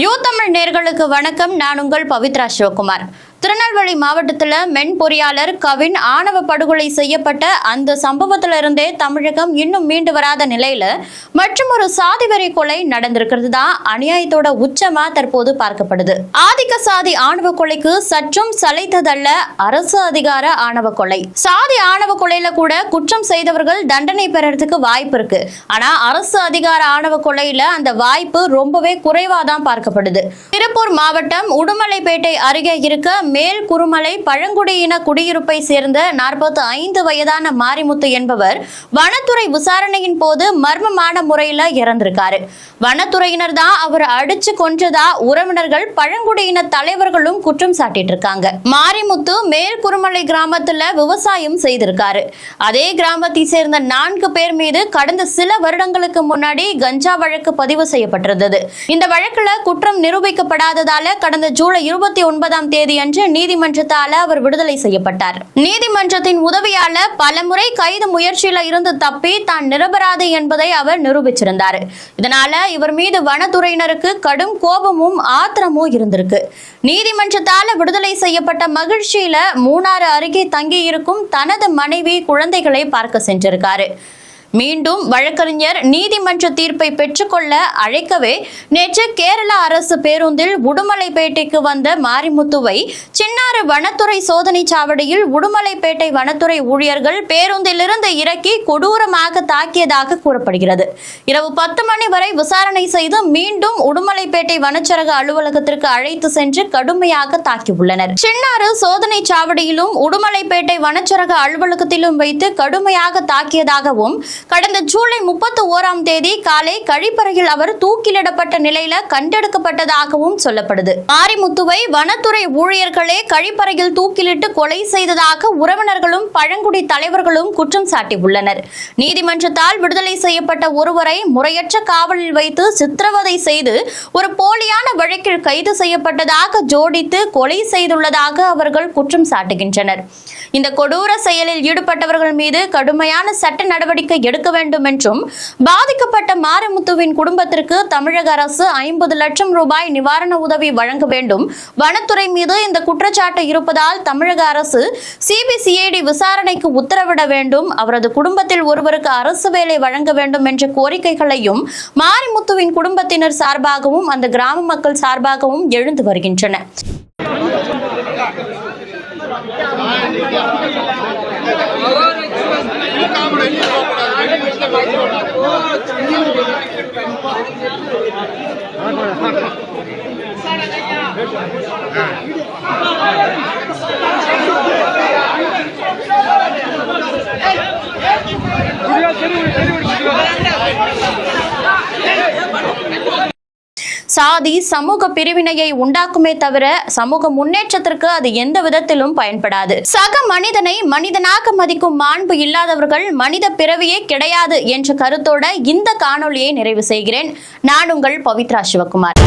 You Tamil நேர்களுக்கு வணக்கம். நான் உங்கள் பவித்ரா சிவகுமார். திருநெல்வேலி மாவட்டத்தில் மென் பொறியாளர் கவின் ஆணவ படுகொலை செய்யப்பட்ட அந்த சம்பவத்திலிருந்தே தமிழகம் இன்னும் மீண்டு வராத நிலையில மற்றும் ஒரு சாதிவரி கொலை நடந்திருக்கிறது தான் அநியாயத்தோட உச்சமா தற்போது பார்க்கப்படுது. ஆதிக்க சாதி ஆணவ கொலைக்கு சற்றும் சளைத்ததல்ல அரசு அதிகார ஆணவ கொலை. சாதி ஆணவ கொலையில கூட குற்றம் செய்தவர்கள் தண்டனை பெறறதுக்கு வாய்ப்பு இருக்கு. ஆனா அரசு அதிகார ஆணவ கொலையில அந்த வாய்ப்பு ரொம்பவே குறைவா தான் பார்க்கப்படுது. திருப்பூர் மாவட்டம் உடுமலைப்பேட்டை அருகே இருக்க மேல் குருமலை பழங்குடியின குடியிருப்பை சேர்ந்த நாற்பத்தி ஐந்து வயதான மாரிமுத்து என்பவர் வனத்துறை விசாரணையின் போது மர்மமான முறையில இறந்திருக்காரு. வனத்துறையினர் தான் அவர் அடிச்சு கொன்றதா உறவினர்கள் பழங்குடியின தலைவர்களும் குற்றம் சாட்டிட்டு இருக்காங்க மாரிமுத்து மேல் குருமலை கிராமத்துல விவசாயம் செய்திருக்காரு. அதே கிராமத்தை சேர்ந்த நான்கு பேர் மீது கடந்த சில வருடங்களுக்கு முன்னாடி கஞ்சா வழக்கு பதிவு செய்யப்பட்டிருந்தது. இந்த வழக்குல குற்றம் நிரூபிக்கப்படாததால கடந்த ஜூலை இருபத்தி ஒன்பதாம் தேதி அன்று நீதிமன்றத்தால அவர் விடுதலை செய்யப்பட்டார். நீதிமன்றத்தின் உதவியால பலமுறை கைது முயற்சியில இருந்து தப்பி தான் நிரபராதி என்பதை அவர் நிரூபிச்சிருந்தார். இதனால இவர் மீது வனத்துறையினருக்கு கடும் கோபமும் ஆத்திரமும் இருந்திருக்கு. நீதிமன்றத்தால விடுதலை செய்யப்பட்ட மகிழ்ச்சியில மூணாறு அருகே தங்கியிருக்கும் தனது மனைவி குழந்தைகளை பார்க்க சென்றிருக்காரு. மீண்டும் வழக்கறிஞர் நீதிமன்ற தீர்ப்பை பெற்றுக்கொள்ள அழைக்கவே நேற்று கேரள அரசு பேருந்தில் உடுமலைப்பேட்டைக்கு வந்த மாரிமுத்துவை சின்னாறு வனத்துறை சோதனை சாவடியில் உடுமலைப்பேட்டை வனத்துறை ஊழியர்கள் பேருந்திலிருந்து இறக்கி கொடூரமாக தாக்கியதாக கூறப்படுகிறது. இரவு பத்து மணி வரை விசாரணை செய்து மீண்டும் உடுமலைப்பேட்டை வனச்சரக அலுவலகத்திற்கு அழைத்து சென்று கடுமையாக தாக்கியுள்ளனர். சின்னாறு சோதனை சாவடியிலும் உடுமலைப்பேட்டை வனச்சரக அலுவலகத்திலும் வைத்து கடுமையாக தாக்கியதாகவும் கடந்த ஜூலை முப்பத்தி ஓராம் தேதி காலை கழிப்பறையில் அவர் தூக்கிலிடப்பட்ட நிலையில கண்டெடுக்கப்பட்டதாகவும் சொல்லப்படுது. மாரிமுத்துவை வனத்துறை ஊழியர்களே கழிப்பறையில் தூக்கிலிட்டு கொலை செய்ததாக உறவினர்களும் பழங்குடி தலைவர்களும் குற்றம் சாட்டியுள்ளனர். நீதிமன்றத்தால் விடுதலை செய்யப்பட்ட ஒருவரை முறையற்ற காவலில் வைத்து சித்திரவதை செய்து ஒரு போலியான வழக்கில் கைது செய்யப்பட்டதாக ஜோடித்து கொலை செய்துள்ளதாக அவர்கள் குற்றம் சாட்டுகின்றனர். இந்த கொடூர செயலில் ஈடுபட்டவர்கள் மீது கடுமையான சட்ட நடவடிக்கை எடுக்க வேண்டும் என்றும் பாதிக்கப்பட்ட மாரிமுத்துவின் குடும்பத்திற்கு தமிழக அரசு ஐம்பது லட்சம் ரூபாய் நிவாரண உதவி வழங்க வேண்டும். வனத்துறை மீது இந்த குற்றச்சாட்டு இருப்பதால் தமிழக அரசு சிபிசிஐடி விசாரணைக்கு உத்தரவிட வேண்டும். அவரது குடும்பத்தில் ஒருவருக்கு அரசு வேலை வழங்க வேண்டும் என்ற கோரிக்கைகளையும் மாரிமுத்துவின் குடும்பத்தினர் சார்பாகவும் அந்த கிராம மக்கள் சார்பாகவும் எழுந்து வருகின்றன சார் சாதி சமூக பிரிவினையை உண்டாக்குமே தவிர சமூக முன்னேற்றத்திற்கு அது எந்த விதத்திலும் பயன்படாது. சக மனிதனை மனிதனாக மதிக்கும் மாண்பு இல்லாதவர்கள் மனித பிறவியே கிடையாது என்ற கருத்தோட இந்த காணொளியை நிறைவு செய்கிறேன். நான் உங்கள் பவித்ரா சிவகுமார்.